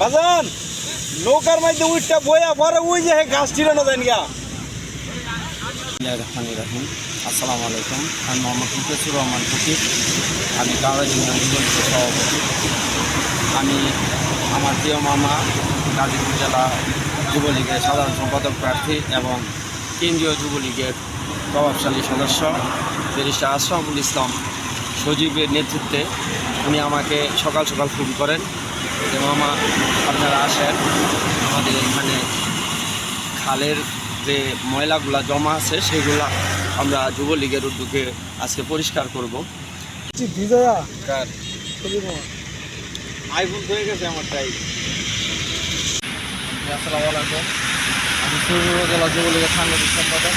বাজান, নৌকার মধ্যে উইটটা বয়া পরে ওই যে গাছ না জানি গা আসসালামু আলাইকুম। আমি মোহাম্মদ মুকেশুর রহমান ফকির আমি যুবলীগের সভাপতি। আমি আমার প্রিয় মামা, গাজীপুর জেলা যুবলীগের সাধারণ সম্পাদক প্রার্থী এবং কেন্দ্রীয় যুবলীগের প্রভাবশালী সদস্য, ব্যারিস্টার আশরাফুল ইসলাম সজীবের নেতৃত্বে উনি আমাকে সকাল সকাল ফোন করেন। যে মামা আপনারা আসেন। আমাদের এখানে খালের যে ময়লাগুলা জমা আছে সেগুলা আমরা যুবলীগের উদ্যোগে আজকে পরিষ্কার করব। বিজয়া। আইফোন হয়ে গেছে আসসালামু আলাইকুম। আমি জেলা যুবলীগের সম্পাদক।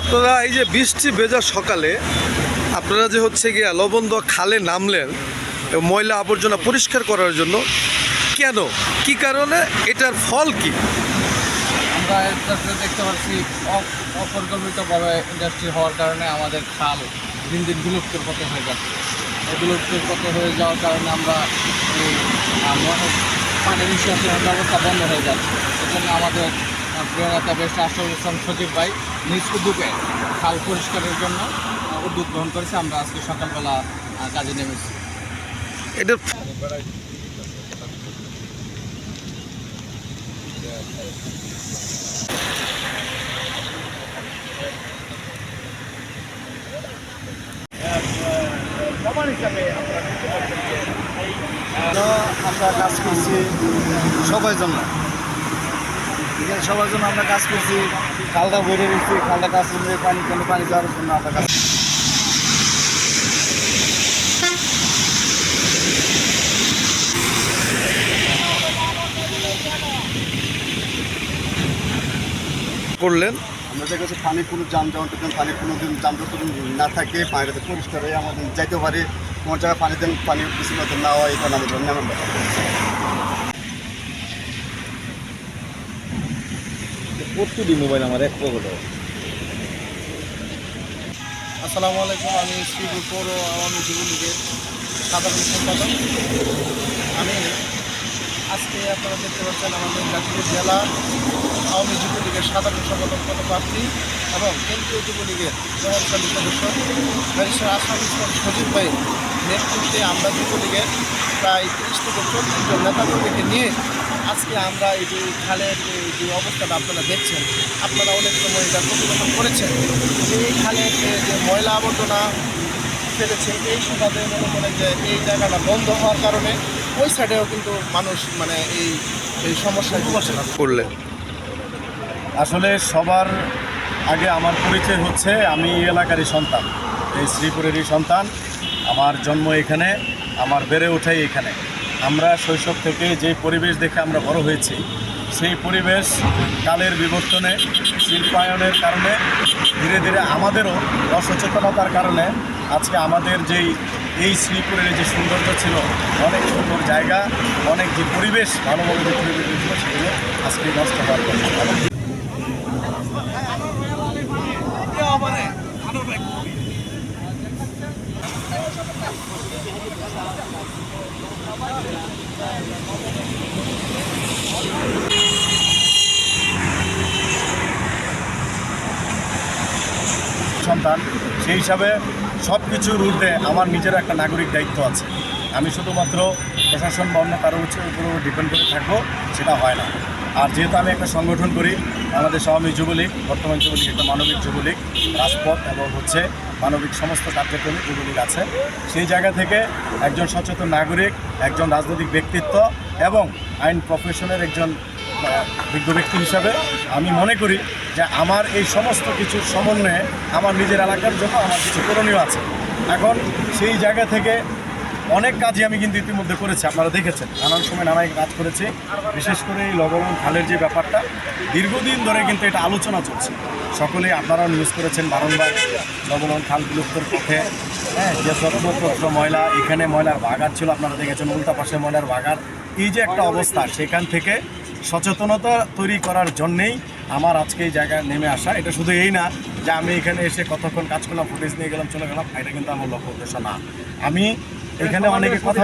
আপনারা এই যে বৃষ্টি ভেজা সকালে আপনারা যে হচ্ছে গিয়া লবণ খালে নামলেন ময়লা আবর্জনা পরিষ্কার করার জন্য। কেন? কি কারণে? এটার ফল কি? আমরা দেখতে পাচ্ছি অপরিকল্পিতভাবে ইন্ডাস্ট্রি হওয়ার কারণে আমাদের খাল দিন দিন বিলুপ্তের পথে হয়ে যাচ্ছে। বিলুপ্তের পথে হয়ে যাওয়ার কারণে আমরা পানি নিষ্কাশনের ব্যবস্থা বন্ধ হয়ে যাচ্ছে। সেজন্য আমাদের প্রিয় নেতা বেশ আশরাফুল সচিব ভাই নিজ উদ্যোগে খাল পরিষ্কারের জন্য উদ্যোগ গ্রহণ করেছে। আমরা আজকে সকালবেলা কাজে নেমেছি। এটার আমরা কাজ করছি সবার জন্য। সবার জন্য আমরা কাজ করছি, খালটা ভরে দিচ্ছি খালটা কাজ পানি, কোনো পানি যাওয়ার জন্য আমরা কাজ করলেন? আমরা দেখা যাচ্ছে পানি কোনো যানজট যেন পানি কোনো দিন যানজট যেন না থাকে পানিটাতে পরিষ্কার হয়ে আমাদের যাইতে পারে। কোনো জায়গায় পানি দেন পানি বেশি মতো না হয় এটা আমাদের জন্য আমরা প্রতিটি মোবাইল আমার এক পকেটে। আসসালামু আলাইকুম আমি শ্রীপুর পৌর আওয়ামী যুবলীগের সাধারণ সম্পাদক। আমি আজকে আপনারা দেখতে পাচ্ছেন আমাদের গাজীপুর জেলা আওয়ামী যুবলীগের সাধারণ সম্পাদক পদপ্রার্থী এবং কেন্দ্রীয় যুবলীগের প্রভাবশালী সদস্য। ব্যারিস্টার আসাম ইসলাম সজীব ভাইয়ের নেতৃত্বে আমরা যুবলীগের প্রায় তিরিশ থেকে চল্লিশ জন নেতাকর্মীকে নিয়ে আজকে আমরা এই যে খালের যে অবস্থাটা আপনারা দেখছেন, আপনারা অনেক সময় এটা প্রতিবেদন করেছেন যে এই খালের যে ময়লা আবর্জনা ফেলেছে, এই সুবাদে মনে করেন যে এই জায়গাটা বন্ধ হওয়ার কারণে ওই সাইডেও কিন্তু মানুষ মানে এই এই সমস্যায় ভুগছে করলেন। আসলে সবার আগে আমার পরিচয় হচ্ছে আমি এলাকারই সন্তান, এই শ্রীপুরেরই সন্তান। আমার জন্ম এখানে, আমার বেড়ে ওঠাই এখানে। আমরা শৈশব থেকে যে পরিবেশ দেখে আমরা বড় হয়েছি, সেই পরিবেশ কালের বিবর্তনে, শিল্পায়নের কারণে, ধীরে ধীরে আমাদেরও অসচেতনতার কারণে আজকে আমাদের যেই, এই শ্রীপুরের যে সৌন্দর্য ছিল, অনেক সুন্দর জায়গা, অনেক যে পরিবেশ, ভালোভাবে পরিবেশ ছিল সেগুলো আজকে নষ্ট হওয়ার কথা এবং সন্তান, সেই হিসাবে সব কিছুর ঊর্ধ্বে আমার নিজের একটা নাগরিক দায়িত্ব আছে। আমি শুধুমাত্র প্রশাসন বা অন্য কারও উচ্চ উপর ডিপেন্ড করে থাকব, সেটা হয় না। আর যেহেতু আমি একটা সংগঠন করি আমাদের আওয়ামী যুবলীগ, বর্তমান যুবলীগ, একটা মানবিক যুবলীগ, রাজপথ এবং হচ্ছে মানবিক সমস্ত কার্যক্রমে যুবলীগ আছে। সেই জায়গা থেকে একজন সচেতন নাগরিক, একজন রাজনৈতিক ব্যক্তিত্ব এবং আইন প্রফেশনের একজন বিজ্ঞ ব্যক্তি হিসাবে আমি মনে করি যে আমার এই সমস্ত কিছু সমন্বয়ে আমার নিজের এলাকার জন্য আমার কিছু করণীয় আছে। এখন সেই জায়গা থেকে অনেক কাজই আমি কিন্তু ইতিমধ্যে করেছি, আপনারা দেখেছেন। নানান সময় নানান কাজ করেছি, বিশেষ করে এই লগরণ খালের যে ব্যাপারটা, দীর্ঘদিন ধরে কিন্তু এটা আলোচনা চলছে। সকলেই আপনারাও নিউজ করেছেন বারংবার লগরণ খাল বিলুপ্তর পথে হ্যাঁ যে যত্রতত্র ময়লা, এখানে ময়লার বাগার ছিল, আপনারা দেখেছেন উল্টা পাশে ময়লার বাগার। এই যে একটা অবস্থা, সেখান থেকে সচেতনতা তৈরি করার জন্যেই আমার আজকে এই জায়গায় নেমে আসা। এটা শুধু এই না, যে আমি এখানে এসে কতক্ষণ কাজ করলাম ফুটেজ নিয়ে গেলাম, চলে গেলাম, এটা কিন্তু আমার লক্ষ্য উদ্দেশ্য না। আমি এখানে অনেকে কথা